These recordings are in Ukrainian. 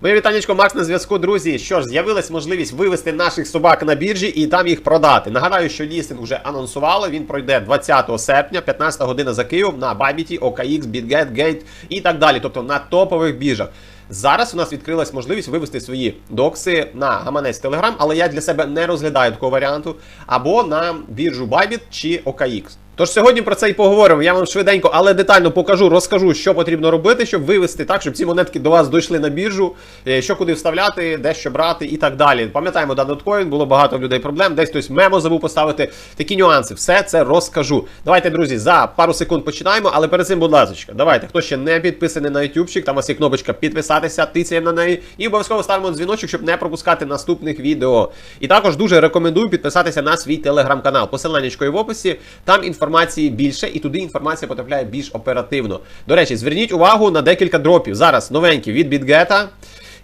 Моє вітанечко Макс на зв'язку, друзі. Що ж, з'явилась можливість вивести наших собак на біржі і там їх продати. Нагадаю, що лістинг вже анонсували. Він пройде 20 серпня, 15 година за Києвом на Bybit, OKX, BitGet, Gate і так далі. Тобто на топових біржах. Зараз у нас відкрилась можливість вивести свої докси на гаманець Telegram, але я для себе не розглядаю такого варіанту. Або на біржу Bybit чи OKX. Тож сьогодні про це і поговоримо. Я вам швиденько, але детально покажу, розкажу, що потрібно робити, щоб вивести так, щоб ці монетки до вас дійшли на біржу, е, що куди вставляти, де що брати і так далі. Пам'ятаємо, Даноткоін, було багато людей проблем, десь хтось мемо забув поставити. Такі нюанси, все це розкажу. Давайте, друзі, за пару секунд починаємо, але перед цим, будь ласка, давайте, хто ще не підписаний на ютубчик, там у вас є кнопочка підписатися, тицяємо на неї і обов'язково ставимо дзвіночок, щоб не пропускати наступних відео. І також дуже рекомендую підписатися на свій телеграм-канал. Посиланнячко в описі. Там інформації більше, і туди інформація потрапляє більш оперативно. До речі, зверніть увагу на декілька дропів. Зараз новенькі від BitGet,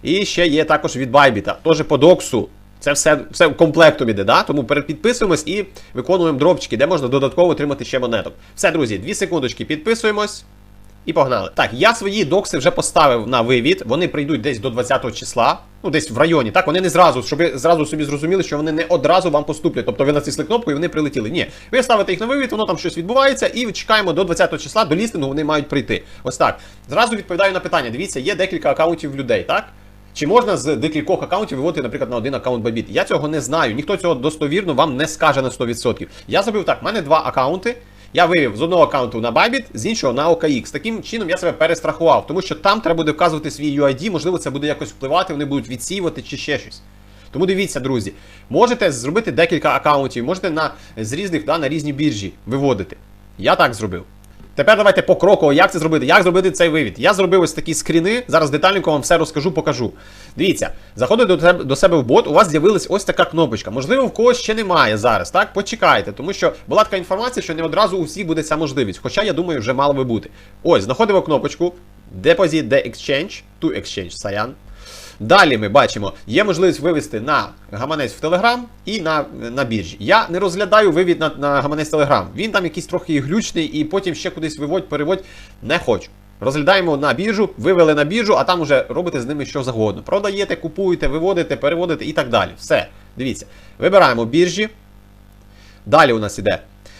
і ще є також від Bybit. Теж по доксу. Це все все комплектом іде, да? тому перепідписуємось і виконуємо дропчики, де можна додатково отримати ще монеток. Все, друзі, дві секундочки, підписуємось. І погнали. Так, я свої докси вже поставив на вивід. Вони прийдуть десь до 20 числа, ну десь в районі. Так, вони не зразу, щоб ви зразу собі зрозуміли, що вони не одразу вам поступлять. Тобто ви натисли кнопку і вони прилетіли. Ні, ви ставите їх на вивід, воно там щось відбувається, і чекаємо до 20 числа, до лістингу вони мають прийти. Ось так. Зразу відповідаю на питання. Дивіться, є декілька акаунтів людей, так? Чи можна з декількох акаунтів виводити, наприклад, на один акаунт Bybit? Я цього не знаю. Ніхто цього достовірно вам не скаже на 100%. Я зробив так: в мене два акаунти. Я вивів з одного аккаунту на Bybit, з іншого на OKX. Таким чином я себе перестрахував, тому що там треба буде вказувати свій UID, можливо, це буде якось впливати, вони будуть відсіювати чи ще щось. Тому дивіться, друзі, можете зробити декілька аккаунтів, можете на, з різних да, на різні біржі виводити. Я так зробив. Тепер давайте покроково, як це зробити, як зробити цей вивід. Я зробив ось такі скріни. Зараз детальненько вам все розкажу, покажу. Дивіться, заходите до до себе в бот, у вас з'явилась ось така кнопочка. Можливо, в когось ще немає зараз, так? Почекайте, тому що була така інформація, що не одразу у всіх буде ця можливість. Хоча, я думаю, вже мало би бути. Ось, знаходимо кнопочку Deposit the Exchange, to Exchange, Саян. Далі ми бачимо, є можливість вивести на гаманець в Telegram і на на біржі. Я не розглядаю вивід на на гаманець Telegram. Він там якийсь трохи глючний, і потім ще кудись виводь, переводь. Не хочу. Розглядаємо на біржу, вивели на біржу, а там уже робите з ними що завгодно. Продаєте, купуєте, виводите, переводите і так далі. Все. Дивіться. Вибираємо біржі. Далі у нас іде.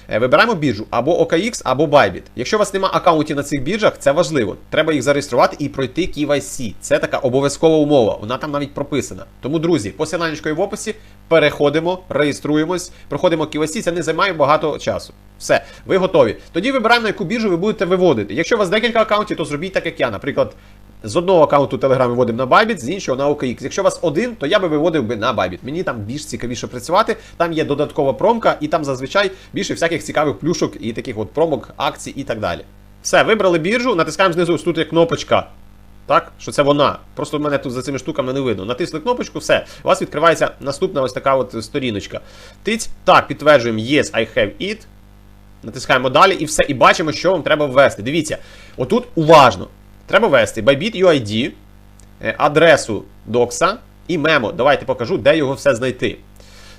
Е, Вибираємо біржу або OKX, або Bybit. Якщо у вас немає аккаунтів на цих біржах, це важливо. Треба їх зареєструвати і пройти KYC. Це така обов'язкова умова. Вона там навіть прописана. Тому, друзі, посиланнячкою в описі переходимо, реєструємось, проходимо KYC, це не займає багато часу. Все, ви готові. Тоді вибираємо, на яку біржу ви будете виводити. Якщо у вас декілька аккаунтів, то зробіть так, як я. Наприклад, з одного аккаунту Telegram виводимо на Bybit, з іншого на OKX. Якщо у вас один, то я би виводив би на Bybit. Мені там більш цікавіше працювати. Там є додаткова промка, і там зазвичай більше всяких цікавих плюшок і таких от промок, акцій і так далі. Все, вибрали біржу, натискаємо знизу, тут є кнопочка. Так, що це вона. Просто в мене тут за цими штуками не видно. Натисли кнопочку, все. У вас відкривається наступна ось така от сторіночка. Тиць. Так, підтверджуємо Yes, I have it. Натискаємо далі і все. І бачимо, що вам треба ввести. Дивіться, отут уважно. Треба ввести Bybit UID, е, адресу докса і мемо. Давайте покажу, де його все знайти.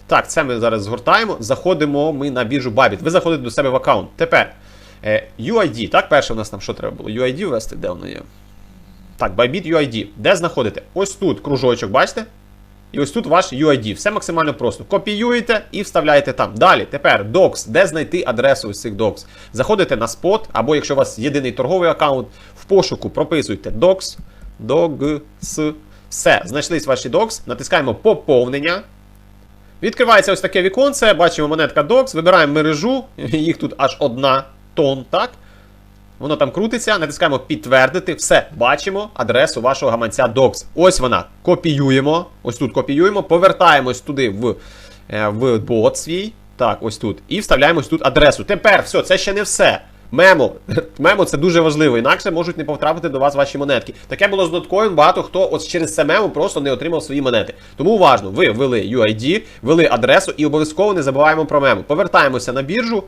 Так, це ми зараз згортаємо. Заходимо ми на біржу Bybit. Ви заходите до себе в аккаунт. Тепер е, UID. Так, перше у нас там що треба було? UID ввести, де воно є? Так, Bybit UID. Де знаходите? Ось тут кружочок, бачите? І ось тут ваш UID. Все максимально просто. Копіюєте і вставляєте там. Далі, тепер DOCS. Де знайти адресу ось цих DOCS? Заходите на спот, або якщо у вас єдиний торговий аккаунт, в пошуку прописуйте DOCS, DOGS. Все, знайшлись ваші DOCS, натискаємо поповнення. Відкривається ось таке віконце, бачимо монетка DOCS, вибираємо мережу, їх тут аж одна тон, так? Воно там крутиться, натискаємо підтвердити. Все, бачимо адресу вашого гаманця DOCS. Ось вона. Копіюємо. Ось тут копіюємо, повертаємось туди в е, в бот свій. Так, ось тут. І вставляємо ось тут адресу. Тепер все, це ще не все. Мемо. Мемо це дуже важливо, інакше можуть не потрапити до вас ваші монетки. Таке було з Notcoin, багато хто от через це мемо просто не отримав свої монети. Тому уважно, ви ввели UID, ввели адресу і обов'язково не забуваємо про мемо. Повертаємося на біржу.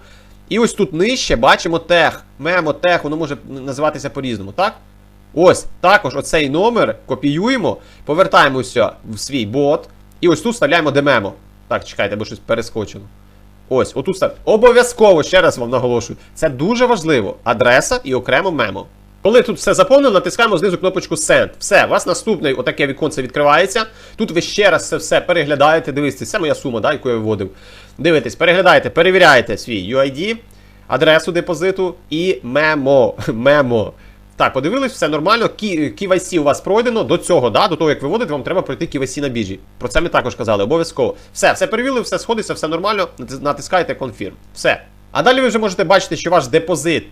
І ось тут нижче бачимо тех. Мемо, тех, воно може називатися по-різному, так? Ось, також оцей номер копіюємо, повертаємося в свій бот. І ось тут вставляємо демемо. Так, чекайте, бо щось перескочило. Ось, отут став. Обов'язково, ще раз вам наголошую. Це дуже важливо. Адреса і окремо мемо. Коли тут все заповнено, натискаємо знизу кнопочку Send. Все, у вас наступне отаке віконце відкривається. Тут ви ще раз це все переглядаєте. Дивіться, це моя сума, да, яку я виводив. Дивитесь, переглядаєте, перевіряєте свій UID, адресу депозиту і мемо. Мемо. Так, подивились, все нормально. KYC у вас пройдено. До цього, да, до того, як виводити, вам треба пройти KYC на біржі. Про це ми також казали, обов'язково. Все, все перевірили, все сходиться, все нормально. Натис- Натискаєте Confirm. Все. А далі ви вже можете бачити, що ваш депозит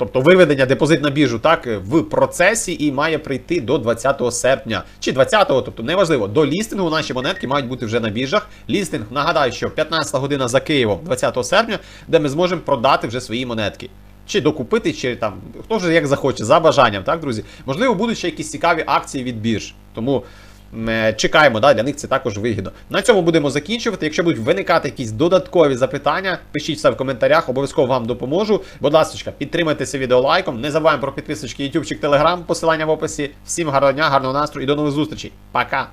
Тобто виведення депозит на біржу так в процесі і має прийти до 20 серпня чи 20-го, тобто неважливо, до лістингу наші монетки мають бути вже на біржах. Лістинг, нагадаю, що 15 година за Києвом 20 серпня, де ми зможемо продати вже свої монетки. Чи докупити, чи там хто вже як захоче, за бажанням, так, друзі? Можливо, будуть ще якісь цікаві акції від бірж. Тому чекаємо, да, для них це також вигідно. На цьому будемо закінчувати. Якщо будуть виникати якісь додаткові запитання, пишіть все в коментарях, обов'язково вам допоможу. Будь ласка, підтримайте це відео лайком. Не забуваємо про підписочки YouTube, Telegram, посилання в описі. Всім гарного дня, гарного настрою і до нових зустрічей. Пока!